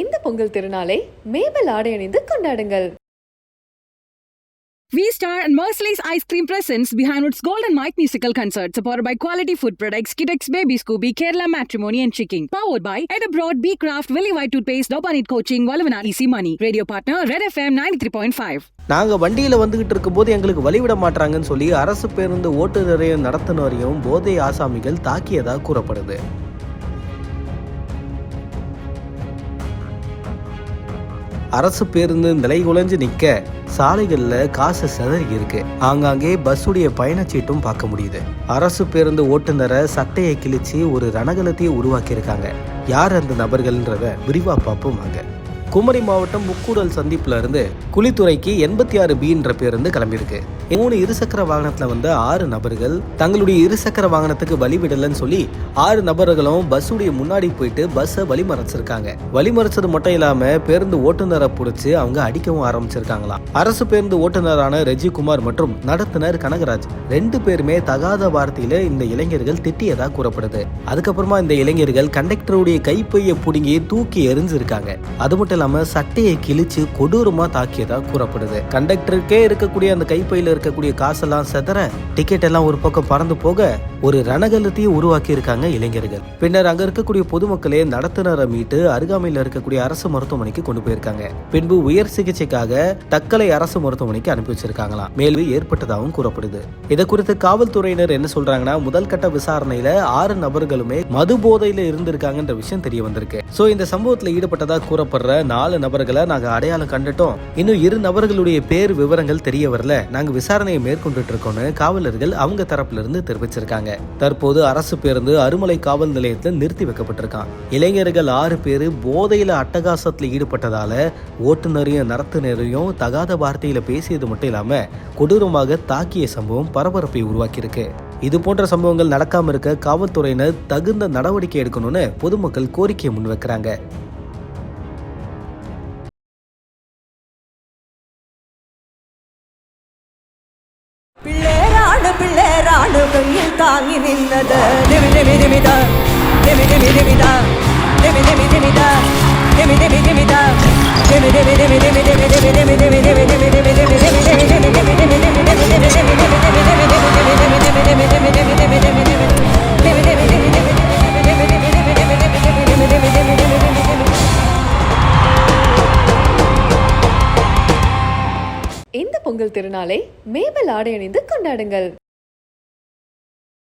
இந்த பொங்கல் திருநாளை மேபல் ஆடை அணிந்து கொண்டாடுங்கள் V Star and Merciless Ice Cream presents behind its Golden Mike musical concert, supported by quality food products, Kidex Baby Scooby, Kerala Matrimony and Chicken. Powered by Ed Abroad, B Craft, Willy White Toothpaste, Dopanit Coaching, Valavana Easy Money. Radio partner, Red FM 93.5. நாங்கள் வண்டியில் வந்துகிட்டு இருக்கும்போது எங்களுக்கு வழிவிட மாட்டாங்கன்னு சொல்லி அரசு பேருந்து ஓட்டுநரையும் நடத்துனரையும் போதை ஆசாமிகள் தாக்கியதாக கூறப்படுது அரசு பேருந்து நிலை குலைஞ்சு நிற்க சாலைகளில் காசு சிதறி இருக்கு. ஆங்காங்கே பஸ்ஸுடைய பயணச்சீட்டும் பார்க்க முடியுது. அரசு பேருந்து ஓட்டுநரை சட்டையை கிழிச்சு ஒரு ரணகலத்தையே உருவாக்கியிருக்காங்க. யார் அந்த நபர்கள்ன்றத விரிவாக பார்ப்போம் வாங்க. குமரி மாவட்டம் முக்கூடல் சந்திப்புல இருந்து குளித்துறைக்கு எண்பத்தி ஆறு பின்ற பேருந்து கிளம்பியிருக்கு. மூணு இருசக்கர வாகனத்துல வந்த ஆறு நபர்கள் தங்களுடைய இருசக்கர வாகனத்துக்கு வழிவிடலன்னு சொல்லி ஆறு நபர்களும் பஸ்ஸுடைய முன்னாடி போயிட்டு பஸ்ஸை வழிமறைச்சிருக்காங்க. வழிமறைச்சது மட்டும் இல்லாம பேருந்து ஓட்டுநரை பிடிச்சி அவங்க அடிக்கவும் ஆரம்பிச்சிருக்காங்களாம். அரசு பேருந்து ஓட்டுநரான ரெஜிகுமார் மற்றும் நடத்துனர் கனகராஜ் ரெண்டு பேருமே தகாத வார்த்தையில இந்த இளைஞர்கள் திட்டியதா கூறப்படுது. அதுக்கப்புறமா இந்த இளைஞர்கள் கண்டக்டருடைய கைப்பையை பிடுங்கி தூக்கி எரிஞ்சிருக்காங்க அது மட்டும் இல்லாம சட்டையை கிழிச்சு கொடூரமா தாக்கியதா கூறப்படுது. கண்டக்டருக்கே இருக்கக்கூடிய அந்த கைப்பையில இருக்கக்கூடிய காசெல்லாம் செதற டிக்கெட் எல்லாம் ஒரு பக்கம் பறந்து போக ஒரு ரணகலத்தையும் உருவாக்கி இருக்காங்க இளைஞர்கள். பின்னர் அங்க இருக்கக்கூடிய பொதுமக்களே நடத்துனரை மீட்டு அருகாமையில் இருக்கக்கூடிய அரசு மருத்துவமனைக்கு கொண்டு போயிருக்காங்க. பின்பு உயர் சிகிச்சைக்காக தக்கலை அரசு மருத்துவமனைக்கு அனுப்பி வச்சிருக்காங்களாம். மேலும் ஏற்பட்டதாகவும் கூறப்படுது. இதை குறித்து காவல்துறையினர் என்ன சொல்றாங்கன்னா முதல் கட்ட விசாரணையில ஆறு நபர்களுமே மது போதையில இருந்திருக்காங்கன்ற விஷயம் தெரிய வந்திருக்கு. சோ இந்த சம்பவத்துல ஈடுபட்டதா கூறப்படுற நாலு நபர்களை நாங்க அடையாளம் கண்டுட்டோம். இன்னும் இரு நபர்களுடைய பேர் விவரங்கள் தெரிய வரல. நாங்க விசாரணையை மேற்கொண்டுட்டு இருக்கோம்னு காவலர்கள் அவங்க தரப்புல இருந்து தெரிவிச்சிருக்காங்க. தற்போது அரசு பேருந்து அருமலை காவல் நிலையத்தில் நிறுத்தி வைக்கப்பட்டிருக்கான். இளைஞர்கள் ஆறு பேர் போதையில அட்டகாசத்தில் ஈடுபட்டதால ஓட்டுநரையும் நடத்துனரையும் தகாத வார்த்தையில பேசியது மட்டும் இல்லாம கொடூரமாக தாக்கிய சம்பவம் பரபரப்பை உருவாக்கியிருக்கு. இது போன்ற சம்பவங்கள் நடக்காம இருக்க காவல்துறையினர் தகுந்த நடவடிக்கை எடுக்கணும்னு பொதுமக்கள் கோரிக்கையை முன்வைக்கிறாங்க. பிள்ளை ராடு கையில் தாங்கி நின்னது நிமி நிமி நிமித நிமி நிமி நிமித நிமி நிமி நிமித நிமி நிமி நிமித நிமி நிமி நிமி நிமி நிமி நிமி நிமி நிமி நிமி நிமி பொங்கல் திருநாளை மேபல் ஆடை அணிந்து கொண்டாடுங்கள்.